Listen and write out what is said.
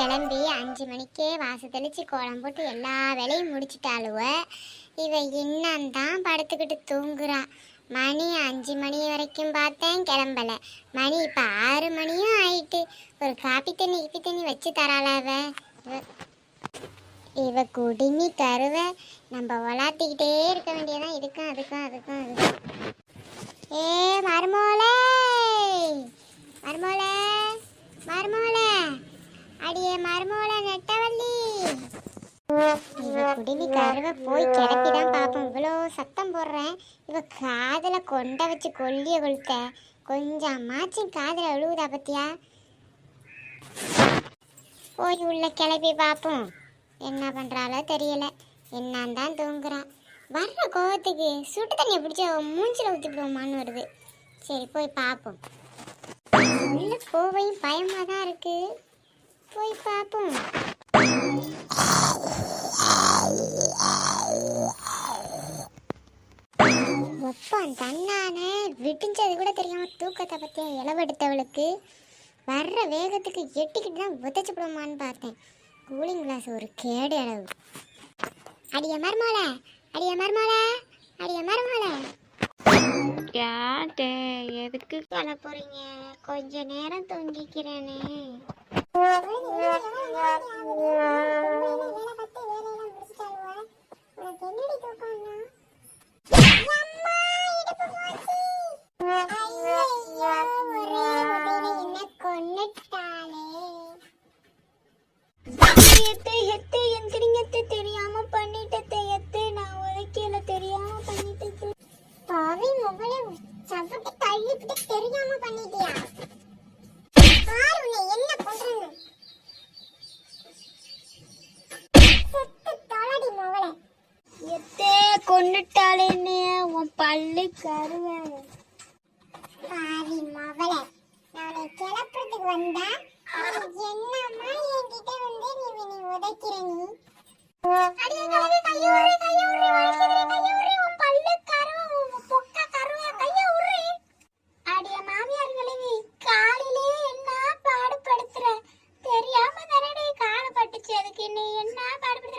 கிளம்பி அஞ்சு மணிக்கே வாச தெளிச்சு கோலம் போட்டு எல்லா வேலையும் முடிச்சிட்டாளுவ. இவ இன்னந்தான் படுத்துக்கிட்டு தூங்குறா. மணி அஞ்சு மணி வரைக்கும் பார்த்தேன் கிளம்பல. மணி இப்போ ஆறு மணியும் ஆயிட்டு. ஒரு காப்பி தண்ணி இப்பி தண்ணி வச்சு தராளாவ இவ- இவ குடிமி கருவ நம்ம வளர்த்திக்கிட்டே இருக்க வேண்டியதான் இதுக்கும் அதுக்கும் அதுக்கும் அதுக்கும். ஏ மருமோளே! மருமோளே! அடியே மருமோளே நெட்டவள்ளி. இவ குடிமி கருவ போய் கிளப்பிதான் பார்ப்போம் இவ்வளோ சத்தம் போடுறேன். இவ காதுல கொண்ட வச்சு கொல்லிய கொளுத்த. கொஞ்சம் மாச்சும் காதல அழுகுதா பத்தியா? போய் உள்ள கிளப்பி பார்ப்போம் என்ன பண்றாலோ தெரியல. என்னான் தான் தூங்குறான். வர்ற கோவத்துக்கு சுட்டு தண்ணியை பிடிச்சி அவன் மூஞ்சில ஊற்றிவிடுவோமான்னு வருது. சரி போய் பார்ப்போம் உள்ள கோவையும் பயமாக தான் இருக்கு. போய் பார்ப்போம் ஒப்பான் தன்னானே விடிஞ்சது கூட தெரியாம தூக்கத்தை பத்தியா இளவெடுத்தவளுக்கு வர்ற வேகத்துக்கு எட்டிக்கிட்டு தான் உதச்சு போடுமான்னு பார்த்தேன். கூலிங் கிளாஸ் ஒரு கேடு அளவு. அடிய மர்மோல அடிய மர்மோல அடிய மர்மோல யாட்டே எதுக்கு சொல்ல போறீங்க? கொஞ்ச நேரம் தூங்கிக்கிறேனே. Thank you. கொண்டுட்டாளே உன் பல்லு நீ நீ உதைக்கிற நீ. அடியே கழுவி கையூறி கையூறி வலிக்குதுரே கையூறி உன் பல்லு கருவ உன் பொக்க கருவ. அடியே மாமியார் கழுவி காலிலே என்ன பாடுபடுத்துற? தெரியாம தானடி கால பட்டுச்சு அதுக்கு நீ என்ன பாடுபடுத்துற?